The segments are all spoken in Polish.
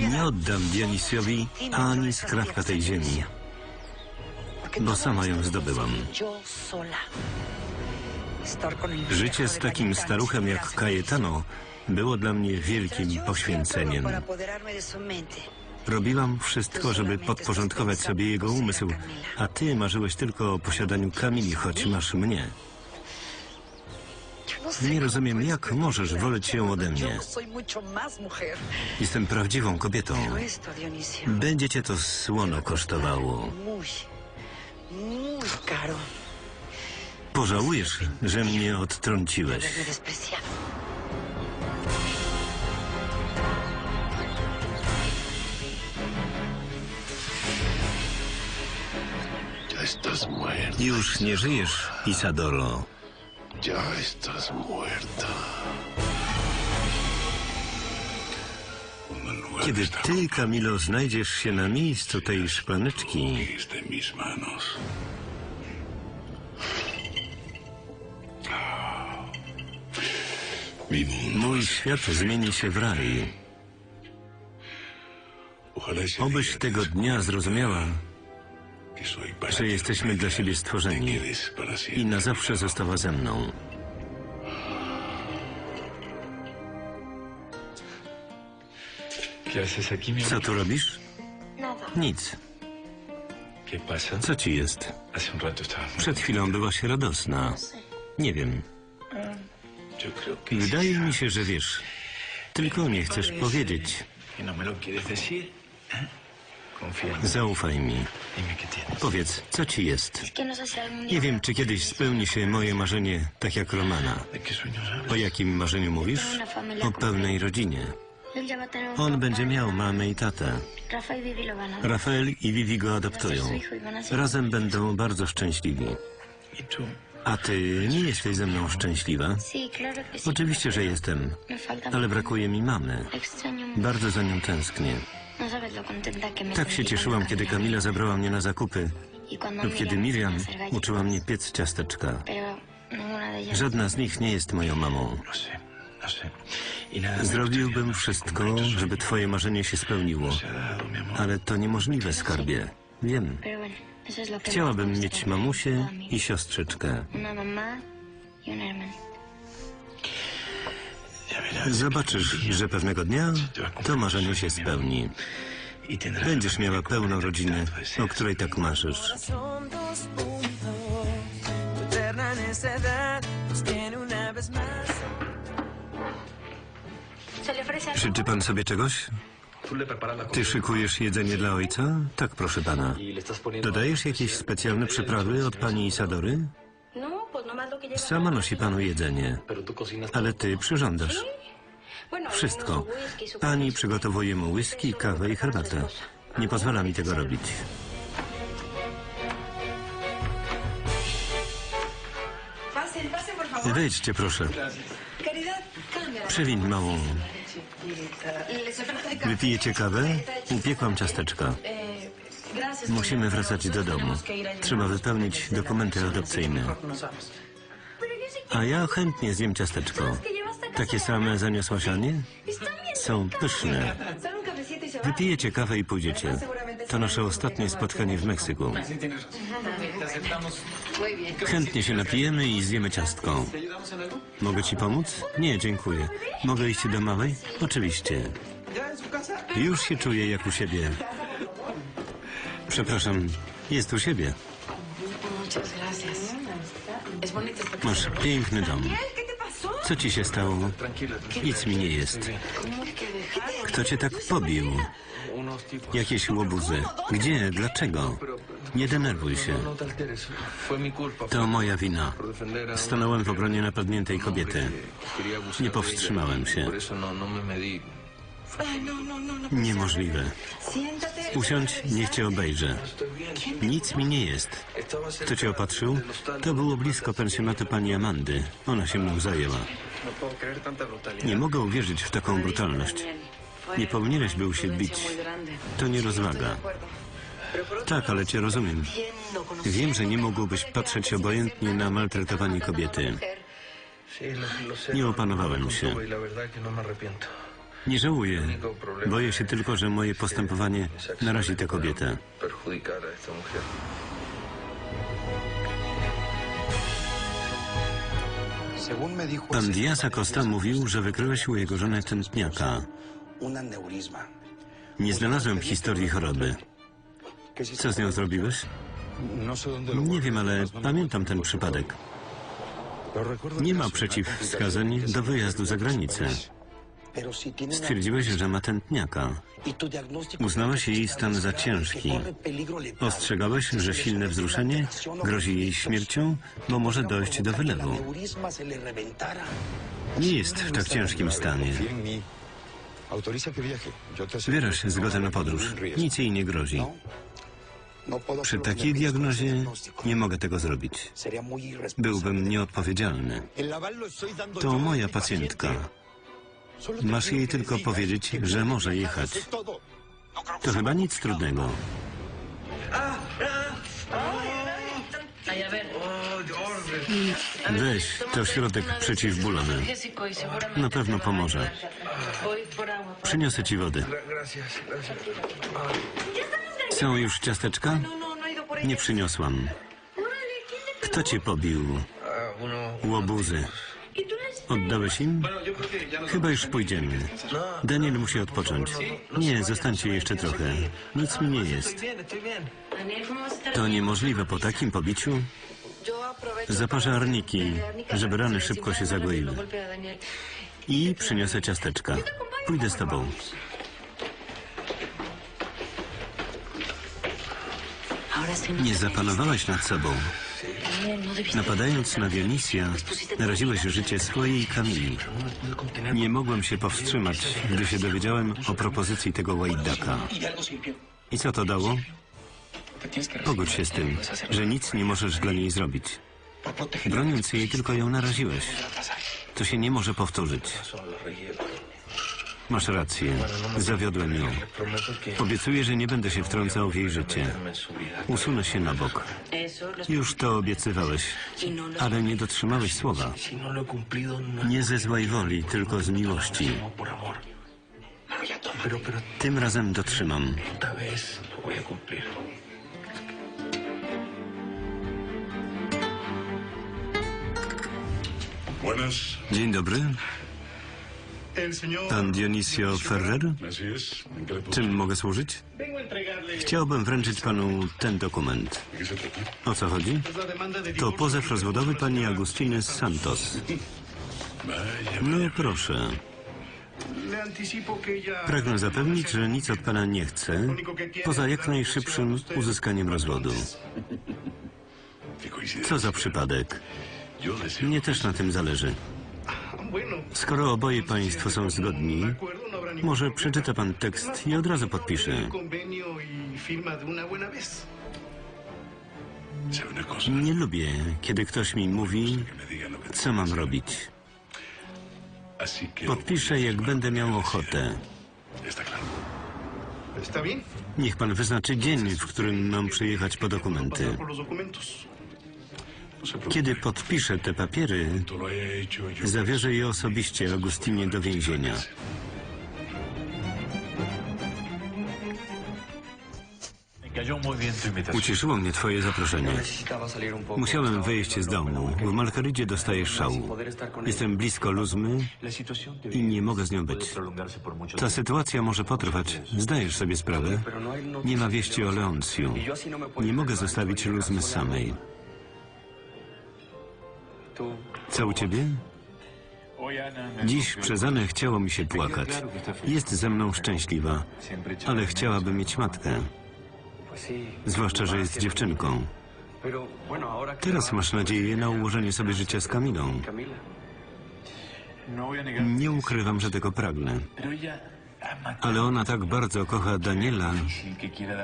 Nie dar oddam Dionisiowi ani skrawka tej ziemi. bo sama ją zdobyłam. Życie z takim staruchem jak Cayetano było dla mnie wielkim poświęceniem. Robiłam wszystko, żeby podporządkować sobie jego umysł, a ty marzyłeś tylko o posiadaniu Kamili, choć masz mnie. Nie rozumiem, jak możesz woleć ją ode mnie. Jestem prawdziwą kobietą. Będzie cię to słono kosztowało. Pożałujesz, że mnie odtrąciłeś. Już nie żyjesz, Isadoro. Ya estás muerta. Kiedy ty, Kamilo, znajdziesz się na miejscu tej mundo. mój świat zmieni się w raj. Obyś tego dnia zrozumiała, że jesteśmy dla siebie stworzeni i na zawsze została ze mną. ¿Qué haces aquí, mi Co tu robisz? Nic. Co ci jest? Przed chwilą byłaś radosna. Nie wiem. Wydaje mi się, że wiesz. Tylko nie chcesz powiedzieć. Zaufaj mi. Powiedz, co ci jest? No Nie wiem, czy kiedyś spełni się moje marzenie, tak jak Romana. O jakim marzeniu mówisz? O pełnej rodzinie. On będzie miał mamę i tatę. Rafael i Vivi go adoptują. Razem będą bardzo szczęśliwi. A ty nie jesteś ze mną szczęśliwa? Oczywiście, że jestem, ale brakuje mi mamy. Bardzo za nią tęsknię. Tak się cieszyłam, kiedy Kamila zabrała mnie na zakupy lub kiedy Miriam uczyła mnie piec ciasteczka. Żadna z nich nie jest moją mamą. Zrobiłbym wszystko, żeby twoje marzenie się spełniło. Ale to niemożliwe, skarbie. Wiem. Chciałabym mieć mamusię i siostrzyczkę. Zobaczysz, że pewnego dnia to marzenie się spełni. Będziesz miała pełną rodzinę, o której tak marzysz. Życzy pan sobie czegoś? Ty szykujesz jedzenie dla ojca? Tak, proszę pana. Dodajesz jakieś specjalne przyprawy od pani Isadory? Sama nosi panu jedzenie, ale ty przyrządzasz. Wszystko. Pani przygotowuje mu whisky, kawę i herbatę. Nie pozwala mi tego robić. Wejdźcie, proszę. Przewiń małą. Wypijecie kawę? Upiekłam ciasteczka. Musimy wracać do domu. Trzeba wypełnić dokumenty adopcyjne. A ja chętnie zjem ciasteczko. Takie same zaniosła sianie? Są pyszne. Wypijecie kawę i pójdziecie. To nasze ostatnie spotkanie w Meksyku. Chętnie się napijemy i zjemy ciastko. Mogę ci pomóc? Nie, dziękuję. Mogę iść do małej? Oczywiście. Już się czuję jak u siebie. Przepraszam, jest u siebie. Masz piękny dom. Co ci się stało? Nic mi nie jest. Kto cię tak pobił? Jakieś łobuzy. Gdzie? Dlaczego? Nie denerwuj się. To moja wina. Stanąłem w obronie napadniętej kobiety. Nie powstrzymałem się. Niemożliwe. Usiądź, niech cię obejrzę. Nic mi nie jest. Kto cię opatrzył? To było blisko pensjonatu pani Amandy. Ona się mną zajęła. Nie mogę uwierzyć w taką brutalność. Nie powinieneś był się bić. To nie rozwaga. Tak, ale cię rozumiem. Wiem, że nie mógłbyś patrzeć obojętnie na maltretowanie kobiety. Nie opanowałem się. Nie żałuję. Boję się tylko, że moje postępowanie narazi tę kobietę. Pan Diaz Acosta mówił, że wykryłeś u jego żony tętniaka. Nie znalazłem historii choroby. Co z nią zrobiłeś? No Nie wiem, ale no pamiętam ten przypadek. Nie ma przeciwwskazań do wyjazdu za granicę. Stwierdziłeś, że ma tętniaka. y Uznałeś jej stan za ciężki. Ostrzegałeś, że silne wzruszenie grozi jej śmiercią, bo może dojść do wylewu. Nie jest w tak ciężkim stanie. Wyraź no zgodę na podróż. Nic jej nie grozi. No. No Przy takiej diagnozie nie mogę tego zrobić. Byłbym nieodpowiedzialny. To moja pacjentka. Masz jej tylko powiedzieć, że może jechać. To chyba nic trudnego. Weź, to środek przeciwbólowy. Na pewno pomoże. Przyniosę ci wody. Są już ciasteczka? Nie przyniosłam. Kto cię pobił? Łobuzy. Oddałeś im? Chyba już pójdziemy. Daniel musi odpocząć. Nie, zostańcie jeszcze trochę. Nic mi nie jest. bien, estoy bien. Daniel, ¿cómo vas a estar To niemożliwe po takim pobiciu. Zaparzę arniki, żeby rany szybko się zagoiły. I przyniosę ciasteczka. Pójdę z tobą. Nie zapanowałaś nad sobą. Napadając na Dionisia, naraziłeś życie swojej Kamili. Nie mogłem się powstrzymać, gdy się dowiedziałem o propozycji tego łajdaka. I co to dało? Pogódź się z tym, że nic nie możesz dla niej zrobić. Broniąc jej, tylko ją naraziłeś. To się nie może powtórzyć. Masz rację. Zawiodłem ją. Obiecuję, że nie będę się wtrącał w jej życie. Usunę się na bok. Już to obiecywałeś, ale nie dotrzymałeś słowa. Nie ze złej woli, tylko z miłości. Tym razem dotrzymam. Dzień dobry, pan Dionisio Ferrer. Así es. ¿En qué le puedo Czym mogę służyć? Chciałbym wręczyć panu ten dokument. O co chodzi? To pozew rozwodowy pani Agustiny Santos. No proszę. Pragnę zapewnić, że nic od pana nie chcę, poza jak najszybszym uzyskaniem rozwodu. Co za przypadek. Mnie też na tym zależy. Skoro oboje państwo są zgodni, może przeczyta pan tekst i od razu podpisze. Nie lubię, kiedy ktoś mi mówi, co mam robić. Podpiszę, jak będę miał ochotę. Niech pan wyznaczy dzień, w którym mam przyjechać po dokumenty. Kiedy podpiszę te papiery, zawierzę je osobiście Augustinie do więzienia. Ucieszyło mnie twoje zaproszenie. Musiałem wyjść z domu. W Malcheridzie dostaję szału. Jestem blisko Luzmy i nie mogę z nią być. Ta sytuacja może potrwać. Zdajesz sobie sprawę? Nie ma wieści o Leoncju. Nie mogę zostawić Luzmy samej. Co u ciebie? Dziś przez Anę chciało mi się płakać. Jest ze mną szczęśliwa, ale chciałaby mieć matkę. Zwłaszcza, że jest dziewczynką. Teraz masz nadzieję na ułożenie sobie życia z Kamilą. Nie ukrywam, że tego pragnę. Ale ona tak bardzo kocha Daniela,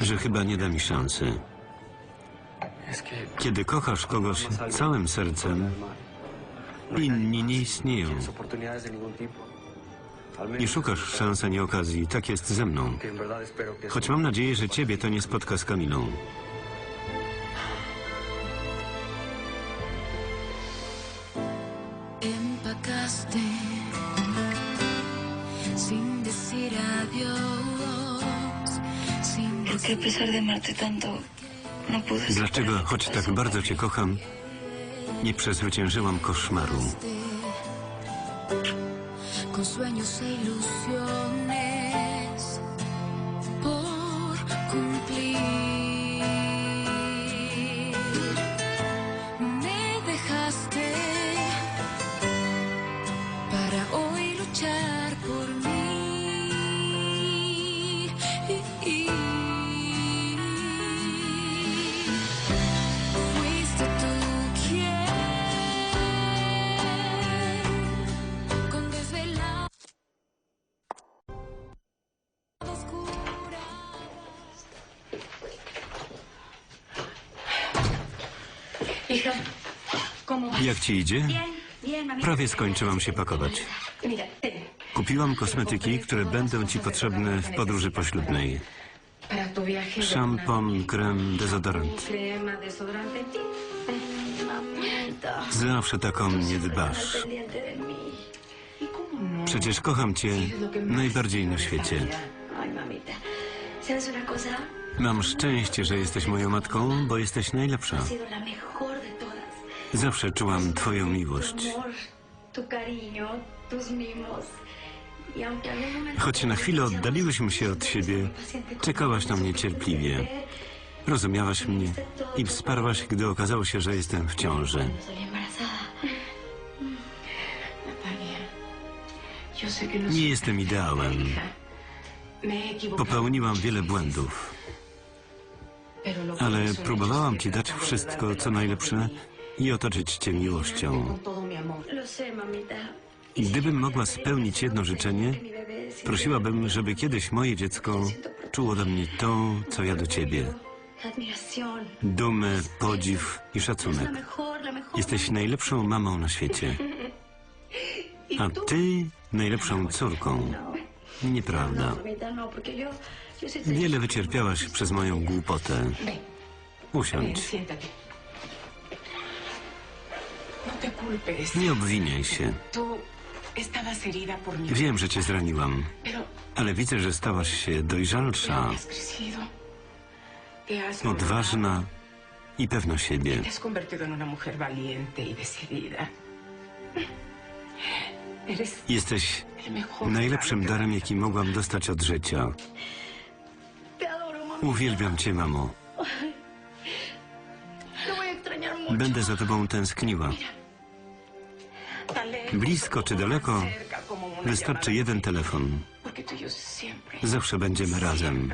że chyba nie da mi szansy. Kiedy kochasz kogoś całym sercem, inni nie istnieją. Nie szukasz szans ani okazji, tak jest ze mną. Choć mam nadzieję, że ciebie to nie spotka z Kamilą. Empacaste sin pesar de amarte tanto? Dlaczego, choć tak bardzo cię kocham, nie przezwyciężyłam koszmaru? con sueños e ilusiones Jak ci idzie? Prawie skończyłam się pakować. Kupiłam kosmetyki, które będą ci potrzebne w podróży poślubnej. Szampon, krem, dezodorant. Mamita. Zawsze tak o mnie dbasz. Mí. Przecież kocham cię najbardziej na świecie. Mam szczęście, że jesteś moją matką, bo jesteś najlepsza. Zawsze czułam twoją miłość. Choć na chwilę oddaliłyśmy się od siebie, czekałaś na mnie cierpliwie. Rozumiałaś mnie i wsparłaś, gdy okazało się, że jestem w ciąży. Nie jestem ideałem. Popełniłam wiele błędów, ale próbowałam ci dać wszystko, co najlepsze. I otoczyć cię miłością. Gdybym mogła spełnić jedno życzenie, prosiłabym, żeby kiedyś moje dziecko czuło do mnie to, co ja do ciebie. Dumę, podziw i szacunek. Jesteś najlepszą mamą na świecie. A ty najlepszą córką. Nieprawda. Wiele wycierpiałaś przez moją głupotę. Usiądź. Nie obwiniaj się. Wiem, że cię zraniłam, ale widzę, że stałaś się dojrzalsza, odważna i pewna siebie. Y Jesteś najlepszym darem, jaki mogłam dostać od życia. Uwielbiam cię, mamo. Będę za tobą tęskniła. Blisko czy daleko, wystarczy jeden telefon. Y Zawsze będziemy razem.